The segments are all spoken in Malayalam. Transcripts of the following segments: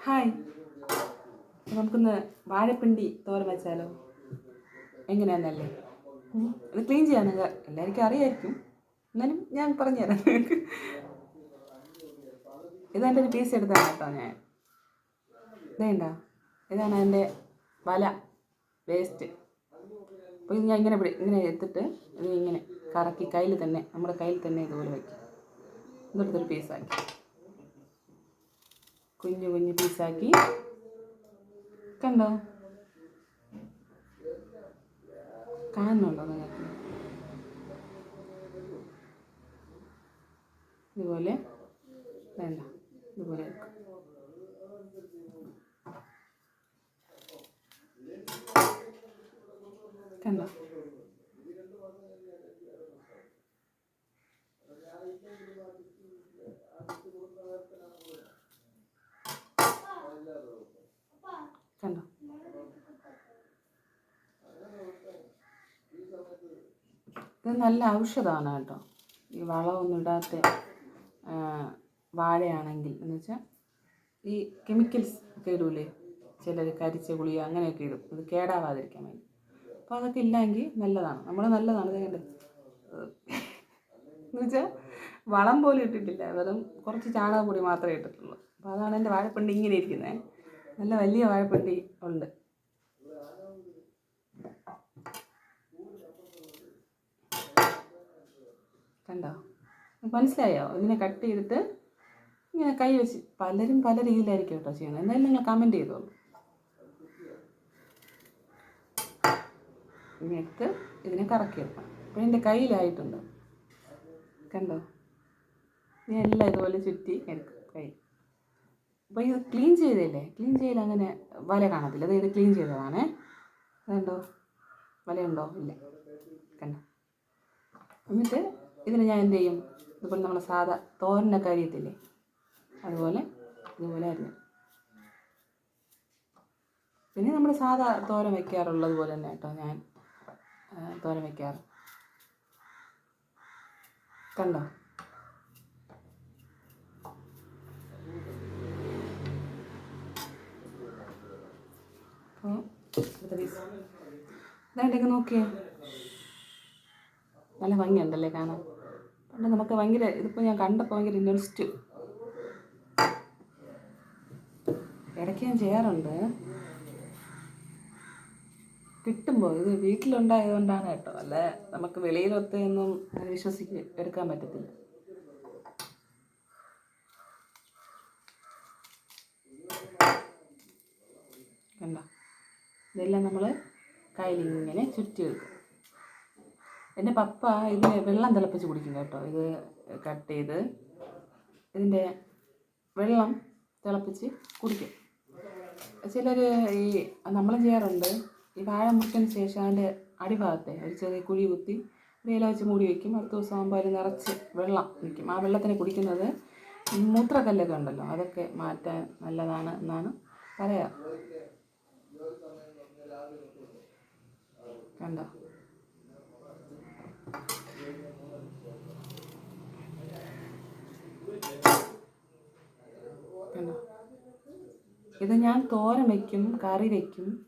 ഹായ്. നമുക്കൊന്ന് വാഴപ്പിണ്ടി തോരൻ വെച്ചാലോ? എങ്ങനെയാണെന്നല്ലേ അത് ക്ലീൻ ചെയ്യാനൊക്കെ എല്ലാവർക്കും അറിയായിരിക്കും. എന്നാലും ഞാൻ പറഞ്ഞുതരാം നിങ്ങൾക്ക് ഇതെന്റെ ഒരു പീസ് എടുത്താണ് കേട്ടോ ഞാൻ. ഇതേണ്ട ഇതാണ് എന്റെ വല വേസ്റ്റ് അപ്പോൾ ഇത് ഞാൻ ഇങ്ങനെ പിടി ഇങ്ങനെ എടുത്തിട്ട് ഇത് ഇങ്ങനെ കറക്കി കയ്യിൽ തന്നെ നമ്മുടെ കയ്യിൽ തന്നെ ഇതുപോലെ വയ്ക്കും എന്നിട്ടൊരു പീസാക്കി കുഞ്ഞു കുഞ്ഞു പീസാക്കി. കണ്ടോ? കാണുന്നുണ്ടോ നിങ്ങൾക്ക് ഇതുപോലെ വേണ്ട ഇതുപോലെ കണ്ടോ? ഇത് നല്ല ഔഷധമാണ് കേട്ടോ. ഈ വളമൊന്നും ഇടാത്ത വാഴയാണെങ്കിൽ എന്ന് വെച്ചാൽ ഈ കെമിക്കൽസ് ഒക്കെ ഇടൂലേ? ചിലർ കരിച്ച ഗുളിക അങ്ങനെയൊക്കെ ഇടും. ഇത് കേടാവാതിരിക്കാൻ വേണ്ടി. അപ്പോൾ അതൊക്കെ ഇല്ലെങ്കിൽ നല്ലതാണ്. നമ്മൾ നല്ലതാണ് ഇത് കണ്ടത് എന്ന് വെച്ചാൽ വളം പോലും ഇട്ടിട്ടില്ല. വെറും കുറച്ച് ചാണകപ്പൊടി മാത്രമേ ഇട്ടിട്ടുള്ളൂ. അപ്പോൾ അതാണ് എന്റെ വാഴപ്പിണ്ടി ഇങ്ങനെ ഇരിക്കുന്നത് നല്ല വലിയ വാഴപ്പിണ്ടി ഉണ്ട്. കണ്ടോ? മനസ്സിലായോ? ഇതിനെ കട്ട് ചെയ്തിട്ട് ഇങ്ങനെ കൈ വെച്ച് പലരും പല രീതിയിലായിരിക്കും കേട്ടോ ചെയ്യണം എന്തായാലും നിങ്ങൾ കമന്റ് ചെയ്തോളൂ. ഇനി എടുത്ത് ഇതിനെ കറക്കിയെടുക്കാം അപ്പോൾ എന്റെ കയ്യിലായിട്ടുണ്ട്. കണ്ടോ? ഞാൻ എല്ലാം ഇതുപോലെ ചുറ്റി എടുക്കും കൈ. അപ്പോൾ ഇത് ക്ലീൻ ചെയ്തല്ലേ ക്ലീൻ ചെയ്യൽ അങ്ങനെ വല കാണത്തില്ല. അതായത് ക്ലീൻ ചെയ്തതാണേ. അതുണ്ടോ വലയുണ്ടോ? ഇല്ല. കണ്ടോ? എന്നിട്ട് ഇതിന് ഞാൻ എന്ത് ചെയ്യും? ഇതുപോലെ നമ്മൾ സാധാ തോരനൊക്കെ അരിയത്തില്ലേ? അതുപോലെ ഇതുപോലെ അരിഞ്ഞു പിന്നെ നമ്മൾ സാധാ തോരൻ വയ്ക്കാറുള്ളത് പോലെ തന്നെ കേട്ടോ ഞാൻ തോരൻ വയ്ക്കാറ് കണ്ടോ? അപ്പോൾ നോക്കിയാൽ ഇതായിട്ടൊക്കെ നോക്കിയേ. നല്ല ഭംഗിയുണ്ടല്ലേ കാണാൻ? പണ്ട് നമുക്ക് ഭയങ്കര ഇതിപ്പോൾ ഞാൻ കണ്ടപ്പോൾ ഭയങ്കര ഇൻട്രസ്റ്റ് ഇടയ്ക്ക് ഞാൻ ചെയ്യാറുണ്ട്. കിട്ടുമ്പോൾ ഇത് വീട്ടിലുണ്ടായതുകൊണ്ടാണ് കേട്ടോ. അല്ല? നമുക്ക് വെളിയിലൊത്തൊന്നും അങ്ങനെ വിശ്വസിച്ച് എടുക്കാൻ പറ്റത്തില്ല. കണ്ടോ? ഇതെല്ലാം നമ്മൾ കയ്യിലിങ്ങനെ ചുറ്റി വെക്കും. എന്റെ പപ്പ ഇത് വെള്ളം തിളപ്പിച്ച് കുടിക്കും കേട്ടോ. ഇത് കട്ട് ചെയ്ത് ഇതിന്റെ വെള്ളം തിളപ്പിച്ച് കുടിക്കും. ചിലർ ഈ നമ്മൾ ചെയ്യാറുണ്ട് ഈ വാഴ മുറിച്ചതിന് ശേഷം അതിന്റെ അടിഭാഗത്തെ ഒരു ചെറിയ കുഴി കുത്തി വേല വെച്ച് മൂടി വയ്ക്കും അടുത്ത ദിവസം ആകുമ്പോൾ അതിൽ നിറച്ച് വെള്ളം നിൽക്കും ആ വെള്ളത്തിനെ കുടിക്കുന്നത് മൂത്രക്കല്ലൊക്കെ ഉണ്ടല്ലോ അതൊക്കെ മാറ്റാൻ നല്ലതാണ് എന്നാണ് പറയാറ്. കണ്ടോ? ഇത് ഞാൻ തോരൻ വയ്ക്കും കറി വയ്ക്കും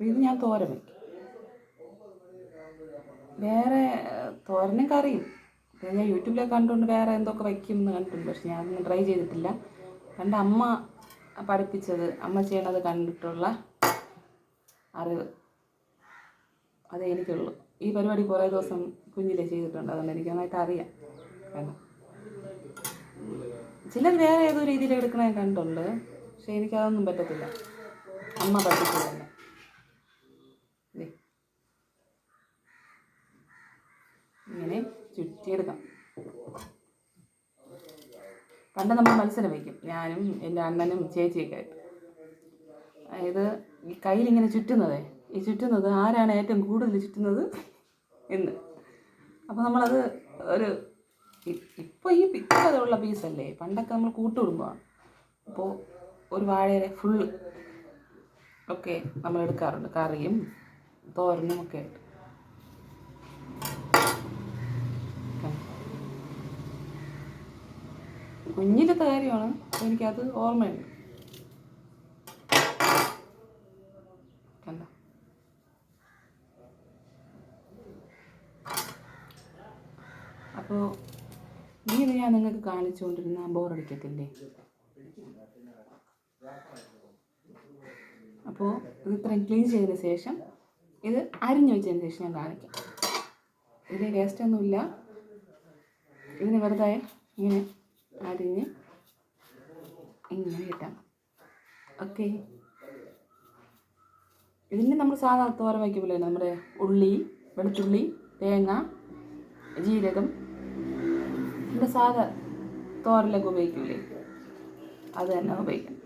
ഇത് ഞാൻ തോരൻ വയ്ക്കും വേറെ തോരനും കറിയും. പിന്നെ ഞാൻ യൂട്യൂബിലൊക്കെ കണ്ടുകൊണ്ട് വേറെ എന്തൊക്കെ വയ്ക്കും എന്ന് കണ്ടിട്ടുണ്ട്. പക്ഷെ ഞാനൊന്നും ട്രൈ ചെയ്തിട്ടില്ല. പണ്ട് അമ്മ പഠിപ്പിച്ചത് അമ്മ ചെയ്യണത് കണ്ടിട്ടുള്ള അറിവ്. അതേ എനിക്കുള്ളൂ. ഈ പരിപാടി കുറേ ദിവസം കുഞ്ഞിലെ ചെയ്തിട്ടുണ്ട്. അതുകൊണ്ട് എനിക്ക് നന്നായിട്ട് അറിയാം. കാരണം ചിലർ വേറെ ഏതോ രീതിയിൽ എടുക്കണേ കണ്ടുണ്ട് പക്ഷെ എനിക്കതൊന്നും പറ്റത്തില്ല. അമ്മ പറ്റത്തില്ല. ഇങ്ങനെ ചുറ്റിയെടുക്കാം. പണ്ട് നമ്മൾ മത്സരം വയ്ക്കും. ഞാനും എന്റെ അണ്ണനും ചേച്ചിയൊക്കെ അതായത് ഈ കയ്യിലിങ്ങനെ ചുറ്റുന്നതേ ഈ ചുറ്റുന്നത് ആരാണ് ഏറ്റവും കൂടുതൽ ചുറ്റുന്നത് എന്ന്. അപ്പോൾ നമ്മളത് ഒരു ഇപ്പോൾ ഈ പിക്കുള്ള പീസല്ലേ പണ്ടൊക്കെ നമ്മൾ കൂട്ടുകുടുംബമാണ്. അപ്പോൾ ഒരു വാഴയില ഫുൾ ഒക്കെ നമ്മൾ എടുക്കാറുണ്ട്. കറിയും തോരനും ഒക്കെ ആയിട്ട്. കുഞ്ഞിലത്തെ കാര്യമാണ് എനിക്കത് ഓർമ്മയുണ്ട്. കണ്ട? അപ്പോൾ ഇനി ഞാൻ നിങ്ങൾക്ക് കാണിച്ചുകൊണ്ടിരുന്ന ബോറടിക്കത്തില്ലേ അപ്പോൾ ഇത് ഇത്രയും ക്ലീൻ ചെയ്തതിന് ശേഷം ഇത് അരിഞ്ഞു വെച്ചതിന് ശേഷം ഞാൻ കാണിക്കാം. ഇതിന് വേസ്റ്റ് ഒന്നുമില്ല ഇതിന് വെറുതെ ഇങ്ങനെ അരിഞ്ഞ് ഇങ്ങനെ കിട്ടാം ഓക്കെ ഇതിന് നമ്മൾ സാധാ തോരൻ വയ്ക്കുമ്പോൾ നമ്മുടെ ഉള്ളി വെളുത്തുള്ളി തേങ്ങ ജീരകം നമ്മുടെ സാധാ തോരലൊക്കെ ഉപയോഗിക്കില്ലേ? അത് തന്നെ ഉപയോഗിക്കണം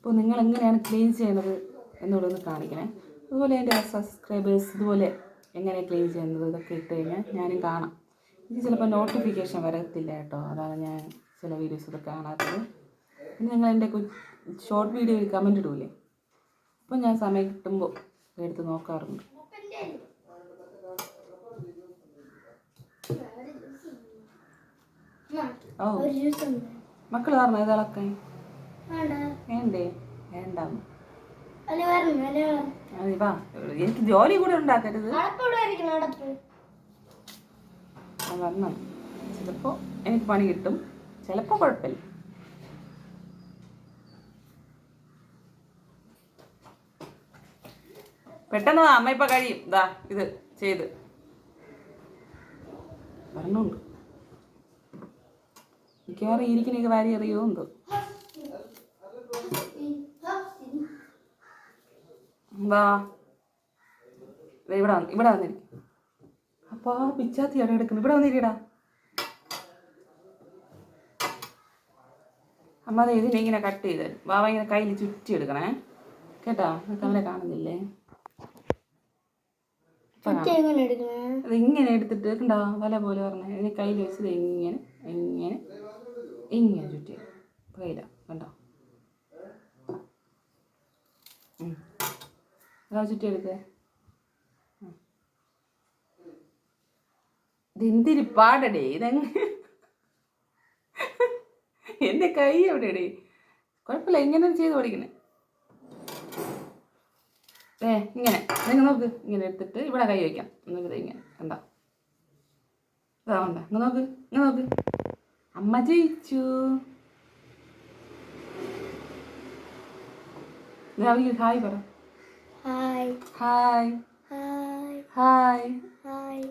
അപ്പോൾ നിങ്ങൾ എങ്ങനെയാണ് ക്ലീൻ ചെയ്യുന്നത് എന്നുള്ളതൊന്ന് കാണിക്കണേ. അതുപോലെ എന്റെ സബ്സ്ക്രൈബേഴ്സ് ഇതുപോലെ എങ്ങനെ ക്ലീൻ ചെയ്യുന്നത് ഇതൊക്കെ ഇട്ട് കഴിഞ്ഞാൽ ഞാനും കാണാം. എനിക്ക് ചിലപ്പോൾ നോട്ടിഫിക്കേഷൻ വരത്തില്ല കേട്ടോ. അതാണ് ഞാൻ ചില വീഡിയോസ് ഇതൊക്കെ കാണാത്തത്. പിന്നെ നിങ്ങൾ എന്റെ ഷോർട്ട് വീഡിയോയിൽ കമന്റ് ഇടൂലേ. അപ്പോൾ ഞാൻ സമയം കിട്ടുമ്പോൾ എടുത്ത് നോക്കാറുണ്ട്. ഓ മക്കൾ പറഞ്ഞു ഇതളക്കാൻ വേണ്ട. വേണ്ടേ? എനിക്ക് ജോലി കൂടെ ഉണ്ടാക്കരുത്. വരണം ചിലപ്പോ എനിക്ക് പണി കിട്ടും. ചിലപ്പോ കുഴപ്പമില്ല. പെട്ടെന്ന് അമ്മ ഇപ്പൊ കഴിയും. ഇതാ ഇത് ചെയ്ത്. പറഞ്ഞുണ്ട് മിക്കവാറും ഇരിക്കണൊക്കെ വാരി അറിയോ എന്തോ? വാ. ഇവിടെ വന്ന് ഇവിടെ വന്നിരിക്കും അപ്പാ പിച്ചാത്തി അവിടെ എടുക്കുന്നു ഇവിടെ വന്നിരിക്കടാ അമ്മ അത് ഇതിനെ ഇങ്ങനെ കട്ട് ചെയ്ത്. വാവ ഇങ്ങനെ കയ്യിൽ ചുറ്റി എടുക്കണേ. കേട്ടാ? അവനെ കാണുന്നില്ലേ? അത് ഇങ്ങനെ എടുത്തിട്ട് കണ്ടാ? വല പോലെ പറഞ്ഞേ ഇതിനെ കയ്യിൽ വെച്ചത് ഇങ്ങനെ ഇങ്ങനെ ഇങ്ങനെ ചുറ്റി കയ്യില. കണ്ടോ? അതാ ചുറ്റി ഉം. ഇതെന്തിരി ഇതെങ്ങ? എന്റെ കൈ എവിടെയടേ കുഴപ്പമില്ല ഇങ്ങനെ ചെയ്ത് പഠിക്കണേ. ഏ ഇങ്ങനെ. നിങ്ങൾ നോക്ക് ഇങ്ങനെ എടുത്തിട്ട് ഇവിടെ കൈ വയ്ക്കാം. എന്നിട്ട് ഇങ്ങനെ എന്താ വേണ്ട ഇങ്ങ് നോക്ക് നിങ്ങൾ നോക്ക്. അമ്മ ജയിച്ചു. ഹായ് പറ. Hi hi hi hi.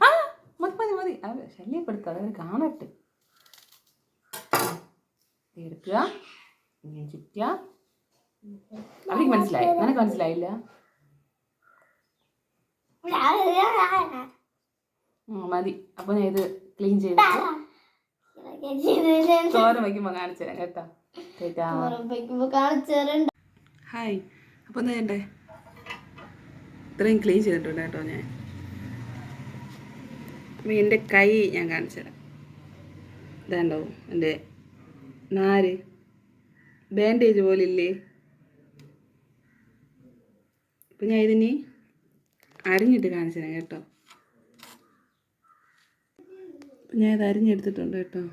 ആ മതി മതി മതി. അവർ ശല്യപ്പെടുത്താതെ അവർ കാണട്ടെ. എടുക്കുക. ഇങ്ങനെ ചുറ്റുക. അവർക്ക് മനസ്സിലായി? നിനക്ക് മനസ്സിലായില്ല? മതി. അപ്പോൾ ഞാൻ ഇത് ക്ലീൻ ചെയ്ത് ചോരം വയ്ക്കുമ്പോ കാണിച്ചു തരാം കേട്ടോ. ഹായ് അപ്പോൾ എന്താ ചെയ്യണ്ടേ? ഇത്രയും ക്ലീൻ ചെയ്തിട്ടുണ്ട് കേട്ടോ ഞാൻ. അപ്പോൾ എന്റെ കൈ ഞാൻ കാണിച്ചു തരാം. ഇതാണ്ടോ? എന്റെ നാര്. ബാൻഡേജ് പോലെ ഇല്ലേ? അപ്പം ഞാൻ ഇതിന് അരിഞ്ഞിട്ട് കാണിച്ചു തരാം കേട്ടോ. അപ്പം ഞാൻ ഇത് അരിഞ്ഞെടുത്തിട്ടുണ്ട് കേട്ടോ.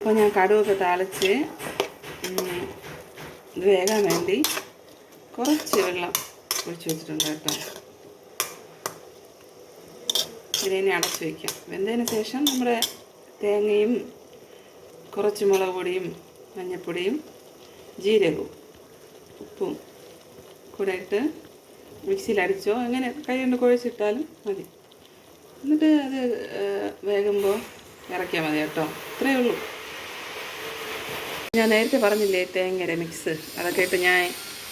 അപ്പോൾ ഞാൻ കടുവൊക്കെ താളിച്ച് ഇത് വേകാൻ വേണ്ടി കുറച്ച് വെള്ളം ഒഴിച്ച് വെച്ചിട്ടുണ്ട് കേട്ടോ. ഇതിനെ അടച്ച് വയ്ക്കാം വെന്തതിന് ശേഷം നമ്മുടെ തേങ്ങയും കുറച്ച് മുളക് പൊടിയും മഞ്ഞൾപ്പൊടിയും ജീരകവും ഉപ്പും കൂടെ ഇട്ട് മിക്സിയിൽ അടിച്ചോ അങ്ങനെ കൈ കൊണ്ട് കുഴച്ചിട്ടാലും മതി. എന്നിട്ട് അത് വേകുമ്പോൾ ഇറക്കിയാൽ മതി കേട്ടോ. ഇത്രയേ ഉള്ളൂ. ഞാൻ നേരത്തെ പറഞ്ഞില്ലേ തേങ്ങയുടെ മിക്സ് അതൊക്കെ ഇട്ട് ഞാൻ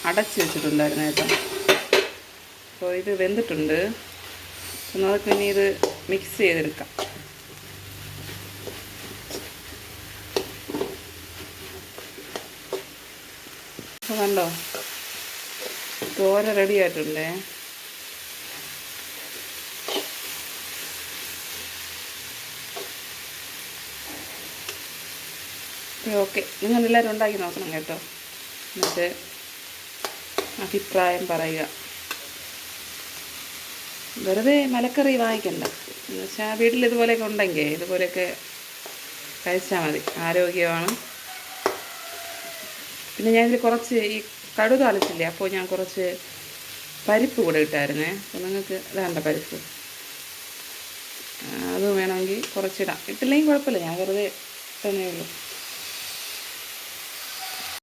അടച്ച് വെച്ചിട്ടുണ്ടായിരുന്നു കേട്ടോ അപ്പോൾ ഇത് വെന്തിട്ടുണ്ട്. നമുക്ക് ഇനി ഇത് മിക്സ് ചെയ്തെടുക്കാം. അപ്പോൾ കണ്ടോ? തോര റെഡി ആയിട്ടുണ്ടേ. ഓക്കെ നിങ്ങളെല്ലാവരും ഉണ്ടാക്കി നോക്കണം കേട്ടോ. എന്നിട്ട് അഭിപ്രായം പറയുക. വെറുതെ മലക്കറി വാങ്ങിക്കണ്ട. എന്നുവെച്ചാൽ വീട്ടിൽ ഇതുപോലെയൊക്കെ ഉണ്ടെങ്കിൽ ഇതുപോലെയൊക്കെ കഴിച്ചാൽ മതി. ആരോഗ്യമാണ്. പിന്നെ ഞാനിതിൽ കുറച്ച് ഈ കടു താളിച്ചില്ലേ അപ്പോൾ ഞാൻ കുറച്ച് പരിപ്പ് കൂടെ ഇട്ടായിരുന്നേ. അപ്പോൾ നിങ്ങൾക്ക് വേണ്ട പരിപ്പ്. അതും വേണമെങ്കിൽ കുറച്ചിടാം. ഇട്ടില്ലെങ്കിൽ കുഴപ്പമില്ല. ഞാൻ വെറുതെ തന്നെ ഉള്ളൂ.